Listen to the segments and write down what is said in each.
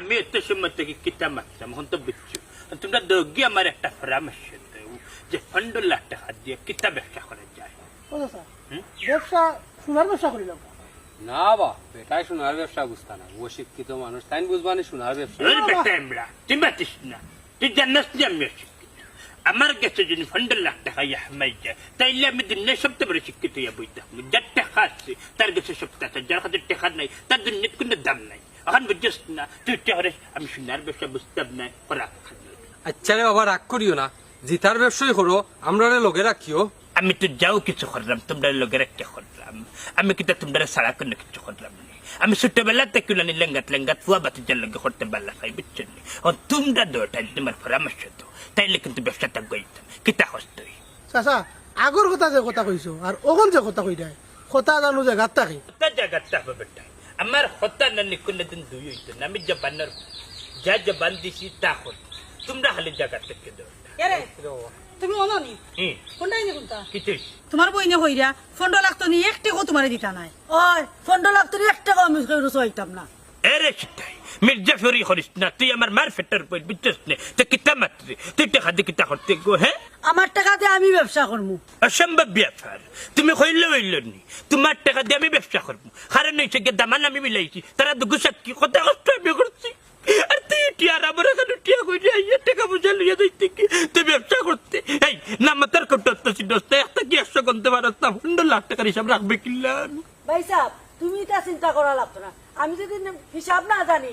আমি এত সময় থেকে কিতা মারতাম এখন তো বুঝছ তোমরা দোগি আমার একটা পরামর্শ দেও যে লাখ টাকা দিয়ে কিতা ব্যবসা করা যায়? ব্যবসা সোনার ব্যবসা করিলাম না বা বেটাই সোনার ব্যবসা বুঝতা না ও শিক্ষিত মানুষ তাই বুঝবানি সোনার ব্যবসা বেটা আমরা তুই না তুই জানাস যে আমি আমার কাছে যদি লাখ টাকা ইয়া হামাই যায় তাইলে আমি দুনিয়ার সবচেয়ে বড় শিক্ষিত ইয়া বইতাম যার টাকা আছে তার কাছে সপ্তাহ আছে যার কাছে টাকা নাই তার দুনিয়ার কোনো দাম নাই এখন বুঝছিস না তুই আমি সোনার ব্যবসা বুঝতাম না করা আচ্ছা রে বাবা রাগ করিও না জিতার ব্যবসায় করো আমরা লগে রাখিও আমি তো যাও কিছু করলাম তোমরা একটা করলাম আমি কিন্তু তোমরা সারা কোনো কিছু করলাম না আমি ছোটবেলা থেকে লেঙ্গাত লেঙ্গাত ফুয়া বাতিজার লগে করতে পারলা খাই বুঝছেন ও তোমরা দোটাই তোমার পরামর্শ তো তাইলে কিন্তু ব্যবসাটা গইতাম কিতা হস্তই চাচা আগর কথা যে কথা কইছো আর ওখন যে কথা কই দেয় কথা জানো যে গাত থাকি হতা জায়গাটা হবে বেটা আমার হতা না নিকুন দিন দুই হইতো না আমি জবানের যা জবান দিছি তা হত তোমরা খালি জায়গা থেকে এরে তুমি অননি কোনটাই নি কোনটা কিছু তোমার বইনে হইরা ফন্ড লাগতো নি এক টাকাও তোমারে দিতা নাই ওই ফন্ড লাগতো নি এক টাকাও আমি কইরো চাইতাম না এরে সেটাই মির্জা ফেরি করিস না তুই আমার মার ফেটার পর বুঝছিস না তুই কিতা মাত্রে তুই টাকা দিয়ে কিতা করতে গো হ্যাঁ আমার টাকা দিয়ে আমি ব্যবসা করব। অসম্ভব ব্যাপার। তুমি হইলে হইল নি। তোমার টাকা দিয়ে আমি ব্যবসা করব। কারণ হয়েছে গিয়ে দামান আমি মিলাইছি। তারা দুগু সাক্ষী কথা কষ্ট আমি করছি। আর তুই টিয়ার আমার এখানে টিয়া কই আইয়া টাকা পয়সা লইয়া যাইতে কি তুই ব্যবসা করতে। এই না মাতার কট্টর তো সিদ্ধস্ত একটা কি একশো গন্তে পারস না পনেরো লাখ টাকার হিসাব রাখবে কিল্লা ভাই সাহেব তুমি তা চিন্তা করা লাগতো না। আমি যদি হিসাব না জানি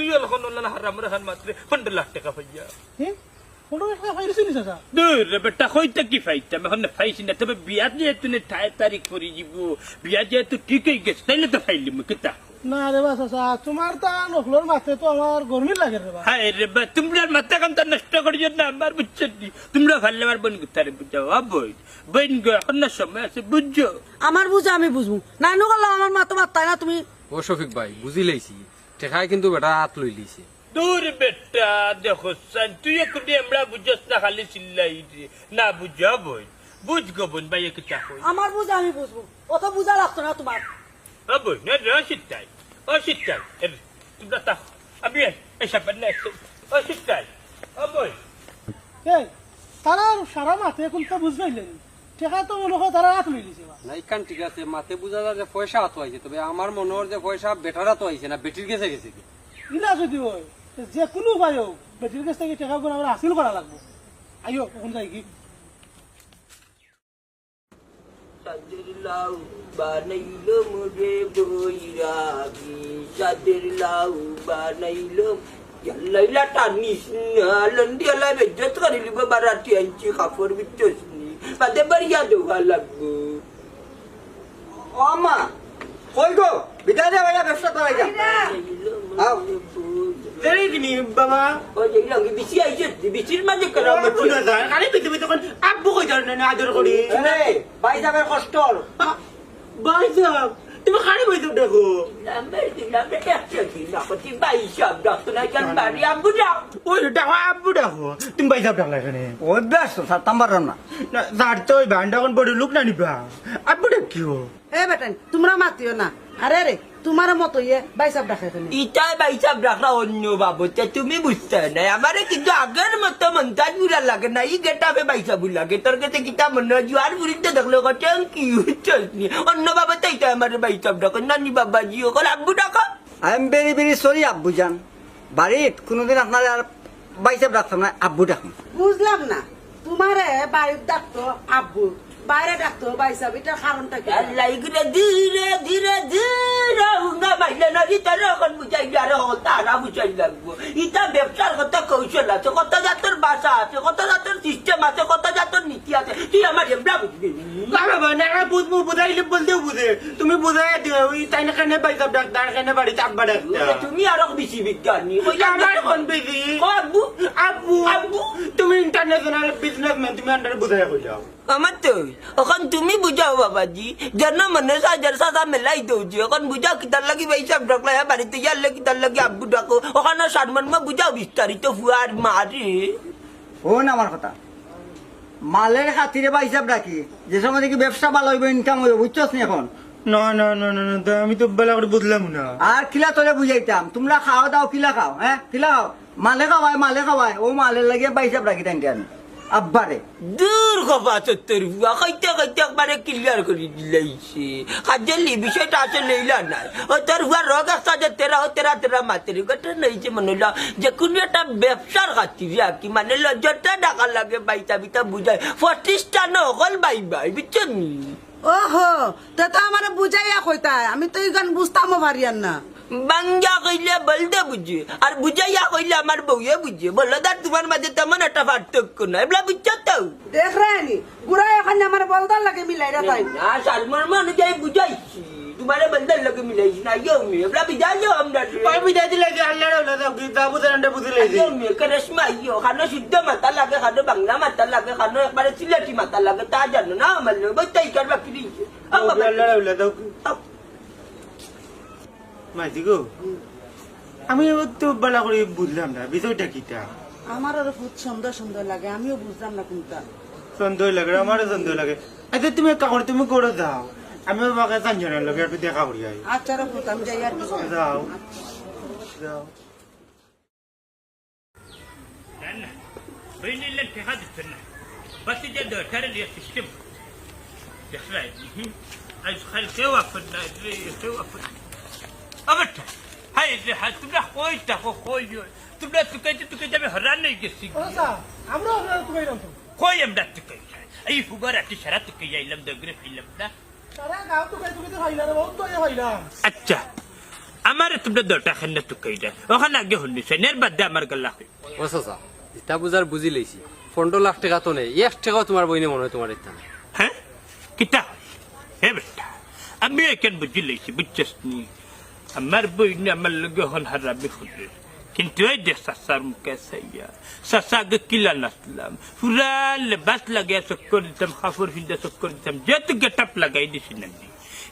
তুই এখন হারাম রাখান মাত্র পনেরো লাখ টাকা পাইয়া। কোনো একটা পাইছি নি চাচা? দূর বেটা হইতে কি ফাইতাম এখন ফাইছি না তবে বিয়া যেহেতু তারিখ করে যাব বিয়া যেহেতু ঠিকই গেছে তাইলে তো ফাইলি মুখে তা না রে বা চাচা তোমার তা নখলোর মাথে তো আমার গরমির লাগে রে বা। হায় রে বা তোমরা মাথা কান নষ্ট করিও না আমার বুঝছেন নি? তোমরা ভালো আমার বোন গুতারে বুঝাও বই। বোন গো এখন না সময় আছে বুঝছ আমার বুঝা আমি বুঝব। নানু করলাম আমার মা তোমার না তুমি? ও শফিক ভাই বুঝি লাইছি টেকাই কিন্তু বেটা হাত লই লিছে দূর বেটা দেখো সান তুই এখন আমরা বুঝছস না খালি চিল্লাই রে না বুঝা বই বুঝ গো বোন ভাই কিতা কই আমার বুঝা আমি বুঝব অত বুঝা লাগতো না তোমার na sitay. O sitay. Er, tunda ta. Abi, ay saban na. O sitay. Aboy. এই তারা সারা মাথে এখন তো বুঝবাইলেন টেকা তো মনে হয় তারা হাত লই লিছে না ইকান ঠিক আছে মাতে বুঝা যায় যে পয়সা হাত আইছে তবে আমার মনে হয় যে পয়সা বেটারা তো আইছে না বেটির কাছে গেছে কি? ইলা যদি হয় যে কোনো উপায় হোক বেটির কাছ থেকে টেকা গুলো আমরা হাসিল করা লাগবো। আইও কখন যাই কি? সাদের লাউ বানাইলো মোরে বৈরাগী সাদের লাউ বানাইলো লাইলা টানিস না লন্ডিয়ালা বেজ্জত করিলি বারাটি আনছি কাপড় বিচ্ছস নি বাদে বাড়িয়া দেওয়া লাগবো আমা কই গো বিদায় দে ভাইয়া ব্যবসা করাই যা আও। দেরি কিনি বাবা ও যেগুলো বিচি আইছে বিচির মাঝে করা শুনে যায় আরে পৃথিবী তখন আব্বু কই ধরে না আদর করি রে ভাই যাবে কষ্ট ভাই সাহেব তুমি খালি বই তো দেখো তুমি ডাকলা এখানে ওই ব্যস্ত সারতাম পারলাম না না যার তো ওই ভান্ডা বড় লোক না নিবা আব্বু দেখিও এ বেটান তোমরা মাতিও না আরে রে তোমার মতো ইয়ে বাইসাব ডাকে তুমি। ইটাই বাইসাব রাখা অন্য বাবতে তুমি বুঝতে নাই। আমারে কিন্তু আগের মতো মন্তাজ বুড়া লাগে না ই গেটাবে বাইসাবু লাগে। তোর কাছে কিতা মনে হয় জুয়ার বুড়িতে দেখল কথা কি হচ্ছস নি অন্য বাবতে এটা আমার বাইসাব ডাকো নানি বাবা জিও কল আব্বু ডাকো? I am very very sorry আব্বু যান বাড়িত কোনোদিন আপনার আর বাইসাব রাখতাম না আব্বু ডাকুন বুঝলাম না। তোমারে বাড়ির ডাকতো আব্বু। বাইরে ডাকতো বাইসাব এটার কারণটা কি? আল্লাহ ধীরে ধীরে ধীরে মাইলে না ইতারে এখন বুঝাই আরে হল তারা বুঝাই লাগবো ইটা ব্যবসার কত কৌশল আছে কত জাতের ভাষা আছে কত জাতের সিস্টেম আছে কত জাতের নীতি আছে তুই আমার এমরা বুঝবি? না বাবা না বুঝব বুঝাইলে বলতেও বুঝে। তুমি বুঝাই দিও ওই তাই না কেন ভাই সাহেব ডাক্তার কেন বাড়িতে আব্বা ডাক্তার তুমি আরও বেশি বিজ্ঞানী ওই আমার কোন বেশি? আব্বু আব্বু আব্বু। ইন্টারন্যাশনাল বিজনেসম্যান তুমি আন্ডারে বুঝাই কই যাও আমার তো এখন তুমি বুঝাও বাবাজি যেন মনে সাজার সাজা মেলাই দৌছি এখন বুঝাও কিতার লাগি পয়সা ডাকলা বাড়িতে গেলে কিতার লাগি আব্বু ডাকো ওখানে সারমান মা বুঝাও বিস্তারিত ফুয়ার মারে শোন আমার কথা মালের খাতিরে বা হিসাব রাখি যে সময় দেখি ব্যবসা ভালো হইব ইনকাম হইব বুঝছস নি এখন না না না না না তো আমি তো বেলা করে বুঝলাম না আর কিলা তোরে বুঝাইতাম তোমরা খাওয়া দাও কিলা খাও হ্যাঁ কিলা খাও মালে খাওয়ায় মালে খাওয়ায় ও মালের লাগে বা হিসাব রাখি তাই আমি আব্বারে। দূর কবা সত্তর ফুয়া খাইতে খাইতে একবারে ক্লিয়ার করে দিলাইছে। কাজলি বিষয়টা আসলে লইলা নাই। ও তোর ফুয়া রোগ আসা যে তেরা ও তেরা তেরা মাতেরি কথা নইছে মনে হলো যে কোনো একটা ব্যবসার খাতিরে আর কি মানে লজ্জাটা ডাকা লাগে বাইতা বিতা বুঝায়। পঁচিশটা নকল বাই বাই বুঝছ নি? ওহো তে তো আমার বুঝাইয়া কইতা আমি তো এই গান বুঝতামও পারিয়ান না। বাঙ্গা কইলে বলতে বুঝে আর বুঝাইয়া কইলে আমার বউয়ে বুঝে। বলো দার তোমার মাঝে তেমন একটা পার্থক্য না এগুলা বুঝছ তো? দেখ রানি গুড়া এখানে আমার বলদার লাগে মিলাই রে তাই। না সালমান অনুযায়ী বুঝাইছি। তোমারে বলদার লোকে মিলাইছি না ইয়ে মেয়ে এগুলা বুঝাইও আমরা। কই বুঝাই দিলে কি আল্লাহ ওলা দাও কি তা বুঝাই আন্ডা বুঝলে ইয়ে মেয়ে কেরেশমা ইয়ে খানো শুদ্ধ মাথা লাগে খানো বাংলা মাথা লাগে খানো একবারে সিলেটি মাথা লাগে তা জানো না আমার বইতাই কার বাকি দিয়েছে আল্লাহ ওলা দাও মাইতি গো আমি তো বেলা করে বুঝলাম না বিষয়টা কিটা আমার আরো খুব সুন্দর সুন্দর লাগে আমিও বুঝলাম না কোনটা সন্দেহ লাগে আমারও সন্দেহ লাগে আচ্ছা তুমি কাকড় তুমি করে দাও আমি বাবাকে সঞ্জনের লগে একটু দেখা করি আই আচ্ছা রে পুত, আমি যাই আর কি করব। যাও যাও بين اللي انت هذا السنة بس جد ترى لي السيستم يخلع عايز خل سوا في অবটা হাই যে হাই তোমরা কই থাকো কই তোমরা তুকাইতে তুকাইতে আমি হরান হয়ে গেছি। কই আমরা তুকাই এই ফুবার একটি সারা তুকাই আইলাম দগরে ফিলাম না। আচ্ছা আমার তোমরা দটা খান না তুকাই দা ওখানে আগে হলি সেনের বাদে আমার গল্লা হই। ও সাসা ইতা বুঝার বুঝি লইছি। পনেরো লাখ টাকা তো নেই এক টাকাও তোমার বইনে মনে হয় তোমার ইত্যা হ্যাঁ? কিতা হে বেটা আমি এখান বুঝি লইছি বুঝছিস নি? আমার বই না আমার লগে হল হারামি খুলে কিন্তু এই যে সাসার মুখে সাইয়া সাসাকে কিলা নাচলাম। পুরা লেবাস লাগিয়া চক্কর দিতাম কাপড় হিন্দা চক্কর দিতাম, যেহেতু গেটাপ লাগাই দিছি না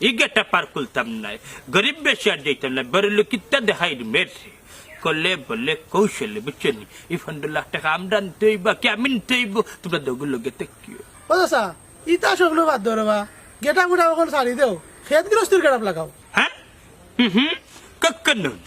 এই গেটাপ আর খুলতাম নাই। গরিব বেশি আর যাইতাম না বড় লোকিতা দেখাই মেরছে। করলে বলে কৌশলে বুঝছেন এই পনেরো লাখ টাকা আমরা নিতেইব কি আমি নিতেইব তোমরা দগুলো গেতে কিও ও চাচা ইটা সকলো বাদ ধরো বা গেটা গুটা এখন সারি দেও। খেত গৃহস্থির গেটাপ লাগাও। ಕಕ್ಕನ್ನೂನ್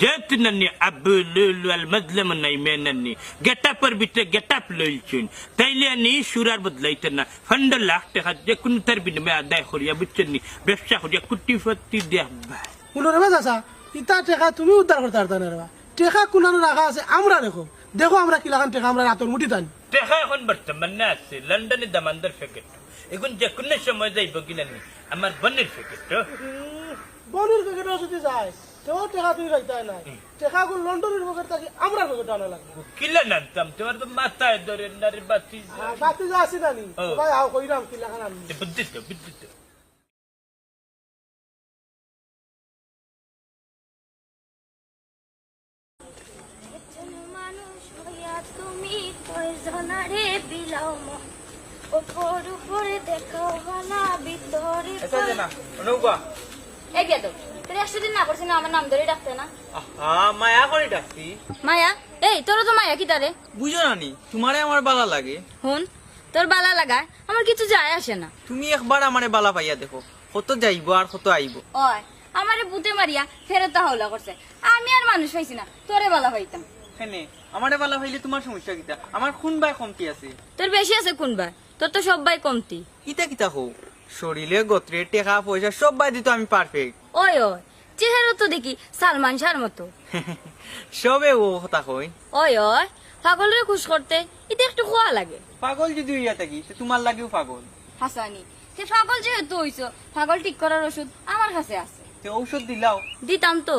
ಜಾತಿನನ್ನಿ ಅಬ್ಬು ಲೂಲು ಅಲ್ಲಿ ಮದ್ಲಮನ್ನೈ ಮೇನನ್ನಿ ಗೆಟಪರ್ ಬಿಟ್ಟೆ ಗೆಟಪ್ ಲೋಯ್ಚುನ್ ತೈಲಿಯನ್ನಿ ಶೂರಾರ್ ಬದ್ಲೈತನ್ನ ಫಂಡಲ್ ಆಕ್ಟೆ ಹದ್ದೆ ಕುಂತರ್ ಬಿನ್ ಮೇ ಅದಾಯ ಹೊರಿಯ ಬಿಚ್ಚನ್ನಿ ಬೆಫ್ಸ ಹೊರಿಯ ಕುಟ್ಟಿ ಫತ್ತಿದ್ದೆ ಹಬ್ಬ ಉನ್ನರ ಮೇ ದಾಸಾ ইতা টেকা তুমি উদ্ধার করতে পারতা না রেবা টেকা কুনানো রাখা আছে আমরা দেখো দেখো আমরা কি লাগান টেকা আমরা রাতর মুঠি টানি টেকা এখন বর্তমানে আছে লন্ডনে দামান্দার ফেকেট এখন যে কোনো সময় যাইব কিনা আমার বন্যের ফেকেট বনির পেকেট যদি যায় তেও টেকা তুই রাখতে নাই। টেকা গুলো লন্ডনের পকেট থাকি আমরা পেকেট আনা লাগবে কিলা নামতাম তোমার তো মাথায় ধরে নারে বাতি বাতি যা আছে ও। ভাই আও কইরাম কি লাগান আমি বুদ্ধিত বুদ্ধিত তুমি কয়জনারে বিলাও মন ওপর উপরে দেখাও না ভিতরে তোর একশো দিন না করছি না আমার নাম ধরে ডাকতে না। মায়া করে ডাকছি। মায়া? এই তোর তো মায়া কি তারে? বুঝো না তোমারে আমার বালা লাগে। হুন তোর বালা লাগায় আমার কিছু যায় আসে না। তুমি একবার আমারে বালা পাইয়া দেখো কত যাইব আর কত আইব। ওই আমারে বুতে মারিয়া ফেরত হাওলা করছে। আমি আর মানুষ না তোরে বালা পাইতাম হেনে আমারে বালা তোমার সমস্যা কিটা আমার খুন বাই কমতি আছে। তোর বেশি আছে কোনবা তোর তো সবাই কমতি। কিতা কিতা হো শরীরে গোত্রে টেকা পয়সা সব বাই দিত আমি পারফেক্ট ওই ওই চেহারা তো দেখি সালমান শাহর মতো। সবে ও কথা কই। ওই ওই পাগলরে খুশ করতে এটা একটু খোয়া লাগে। পাগল যদি হইয়া থাকি তো তোমার লাগেও পাগল। হাসানি সে পাগল যেহেতু হইছ পাগল ঠিক করার ওষুধ আমার কাছে আছে। তে ঔষধ দিলাও। দিতাম তো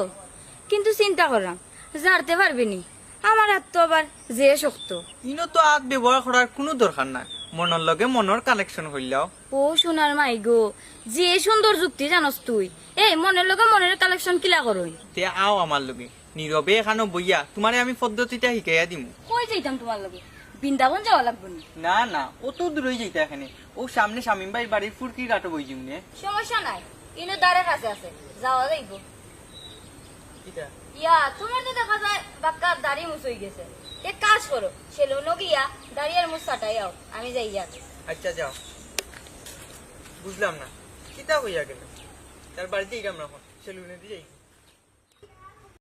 কিন্তু চিন্তা করলাম জানতে পারবি নি আমার হাত তো আবার যে শক্ত। ইনো তো আগ ব্যবহার করার কোনো দরকার নাই। মনের লগে মনের কানেকশন হইলাও ও সোনার মাই গো যে সুন্দর যুক্তি জানস তুই। এই মনের লগে মনের কালেকশন কিলা করই তে আও আমার লগে। নীরবে এখানো বইয়া তোমারে আমি পদ্ধতিটা শিকাইয়া দিমু। কই যাইতাম তোমার লগে। বৃন্দাবন যাওয়া লাগবে না? না না অত দূরে যাইতে এখানে। ও সামনে শামিম ভাই বাড়ির ফুরকি কাটো বই জিমনে সমস্যা নাই ইনো দ্বারের কাছে আছে। যাওয়া যাইব ইয়া তোমার তো দেখা যায় বাক্কা দাড়ি মুছ হয়ে গেছে। এক কাজ করো সেলুনো গিয়া দাঁড়িয়ার আর যাও আমি যাই যাক। আচ্ছা যাও। বুঝলাম না। কিতা হইয়া গেল? তার বাড়িতে গেলাম এখন সেলুনে দিয়ে যাই।